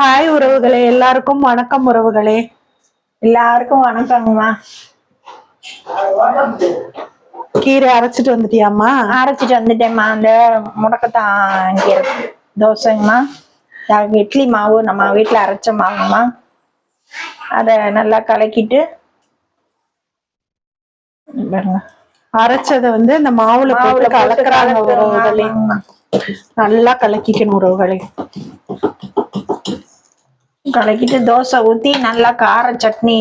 Hi உறவுகளே எல்லாருக்கும் வணக்கம் உறவுகளே. எல்லாருக்கும் வணக்கங்கம்மா. கீரை அரைச்சிட்டு வந்துட்டியாம்மா? அரைச்சிட்டு வந்துட்டேம்மா. அந்த முடக்கத்தான் இருக்கு. தோசைங்கம்மா. இட்லி மாவு நம்ம வீட்டில் அரைச்ச மாவுங்கம்மா. அதை நல்லா கலக்கிட்டு பாருங்க. அரைச்சத வந்து இந்த மாவுல போட்டு கலக்குறாங்க. உறவுகளே. நல்லா கலக்கிக்கணும் உறவுகளே. கலக்கிட்டு தோசை ஊத்தி நல்லா கார சட்னி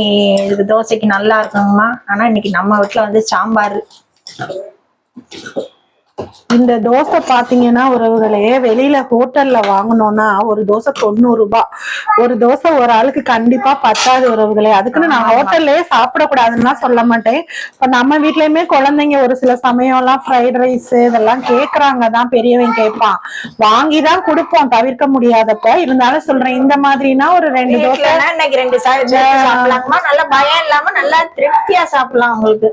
இதுக்கு தோசைக்கு நல்லா இருக்குங்கம்மா ஆனா இன்னைக்கு நம்ம வீட்டுல வந்து சாம்பார். இந்த தோசை பாத்தீங்கன்னா உறவுகளே வெளியில ஹோட்டல்ல வாங்கணும்னா ஒரு தோசை தொண்ணூறு ரூபாய் ஒரு தோசை ஒரு ஆளுக்கு கண்டிப்பா பத்தாது உறவுகளே அதுக்குன்னு நான் ஹோட்டல்லயே சாப்பிடக்கூடாதுன்னா சொல்ல மாட்டேன். இப்ப நம்ம வீட்லயுமே குழந்தைங்க ஒரு சில சமயம் எல்லாம் ஃப்ரைட் ரைஸ் இதெல்லாம் கேக்குறாங்க தான் பெரியவன் கேட்பான் வாங்கிதான் கொடுப்போம் தவிர்க்க முடியாதப்ப. இருந்தாலும் சொல்றேன் இந்த மாதிரினா ஒரு ரெண்டு தோசை. இன்னைக்கு ரெண்டு சா- சேர்த்து சாப்பிடலாங்கம்மா நல்லா பயம் இல்லாம நல்லா திருப்தியா சாப்பிடலாம் உங்களுக்கு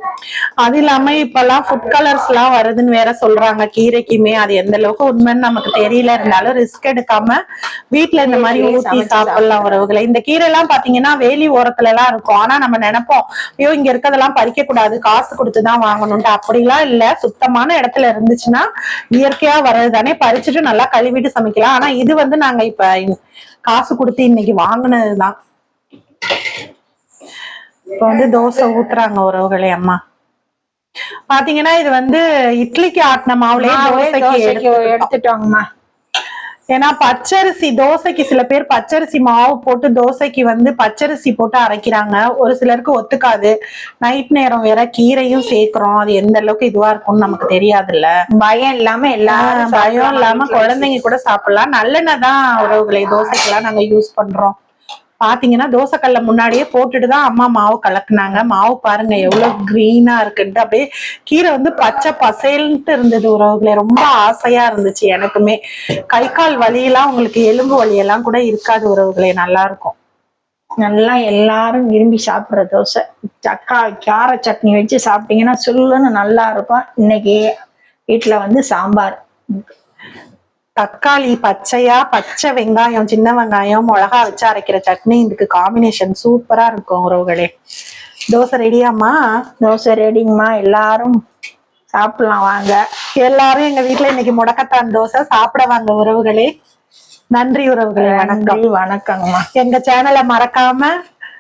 அது இல்லாம இப்பெல்லாம் ஃபுட் கலர்ஸ் எல்லாம் வருதுன்னு வேற சொல்றாங்க. கீரைக்குமே அது எந்த அளவுக்கு உண்மைன்னு நமக்கு தெரியல. இருந்தாலும் ரிஸ்க் எடுக்காம வீட்ல இந்த மாதிரி ஊத்தி சாப்பிடலாம் உறவுகளை. இந்த கீரை எல்லாம் பாத்தீங்கன்னா வேலி ஓரத்துல எல்லாம் இருக்கும். ஆனா நம்ம நினைப்போம் ஐயோ இங்க இருக்கதெல்லாம் பறிக்க கூடாது காசு கொடுத்துதான் வாங்கணும்ட்டு அப்படிலாம் இல்ல. சுத்தமான இடத்துல இருந்துச்சுன்னா இயற்கையா வர்றது தானே. பறிச்சுட்டு நல்லா கழுவிட்டு சமைக்கலாம். ஆனா இது வந்து நாங்க இப்ப காசு கொடுத்து இன்னைக்கு வாங்கினதுதான். இப்ப வந்து தோசை ஊத்துறாங்க உறவுகளே அம்மா. பாத்தீங்கன்னா இது வந்து இட்லிக்கு ஆட்டின மாவுலயே மாவு தோசைக்கு. எடுத்துட்டோங்கம்மா. ஏன்னா பச்சரிசி தோசைக்கு சில பேர் பச்சரிசி மாவு போட்டு தோசைக்கு வந்து பச்சரிசி போட்டு அரைக்கிறாங்க. ஒரு சிலருக்கு ஒத்துக்காது. நைட் நேரம் வேற கீரையும் சேர்க்கிறோம். அது எந்த அளவுக்கு இதுவா இருக்கும்னு நமக்கு தெரியாதுல்ல. பயம் இல்லாம எல்லாரும் ஆஹ் பயம் இல்லாம. குழந்தைங்க கூட சாப்பிடலாம். நல்லெண்ணெய் தான் உறவுகளை தோசைக்கெல்லாம் நாங்க யூஸ் பண்றோம். பாத்தீங்கன்னா தோசைக்கல்ல முன்னாடியே போட்டுட்டு தான் அம்மா மாவு கலக்குனாங்க. மாவு பாருங்க எவ்வளவு கிரீனா இருக்குன்ட்டு. அப்படியே கீரை வந்து பச்சை பசேல்ட்டு இருந்தது உறவுகளே. ரொம்ப ஆசையா இருந்துச்சு எனக்குமே. கை கால் வலியெல்லாம் உங்களுக்கு எலும்பு வலியெல்லாம் கூட இருக்காது உறவுகளே. நல்லா இருக்கும். நல்லா எல்லாரும் விரும்பி சாப்பிடுற தோசை. சக்கா கார சட்னி வச்சு சாப்பிட்டீங்கன்னா சொல்லுன்னு நல்லா இருக்கும். இன்னைக்கு வீட்டுல வந்து சாம்பார். தக்காளி பச்சையா பச்சை வெங்காயம் சின்ன வெங்காயம் மிளகா வச்சு அரைக்கிற சட்னி. இதுக்கு காம்பினேஷன் சூப்பரா இருக்கும் உறவுகளே. தோசை ரெடியாம்மா தோசை ரெடிங்கம்மா எல்லாரும் சாப்பிடலாம் வாங்க. எல்லாரும் எங்க வீட்ல இன்னைக்கு முடக்கத்தான் தோசை. சாப்பிட வாங்க உறவுகளே. நன்றி உறவுகளே. வணக்கம். வணக்கங்கம்மா. எங்க சேனலை மறக்காம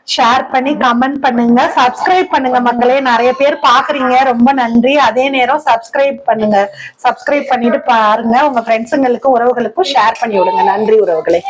ஷேர் பண்ணி கமெண்ட் பண்ணுங்க. சப்ஸ்கிரைப் பண்ணுங்க மக்களே. நிறைய பேர் பாக்குறீங்க ரொம்ப நன்றி. அதே நேரம் சப்ஸ்கிரைப் பண்ணுங்க. சப்ஸ்கிரைப் பண்ணிட்டு பாருங்க. உங்க ஃப்ரெண்ட்ஸுங்களுக்கும் உறவுகளுக்கும் ஷேர் பண்ணி விடுங்க. நன்றி உறவுகளே.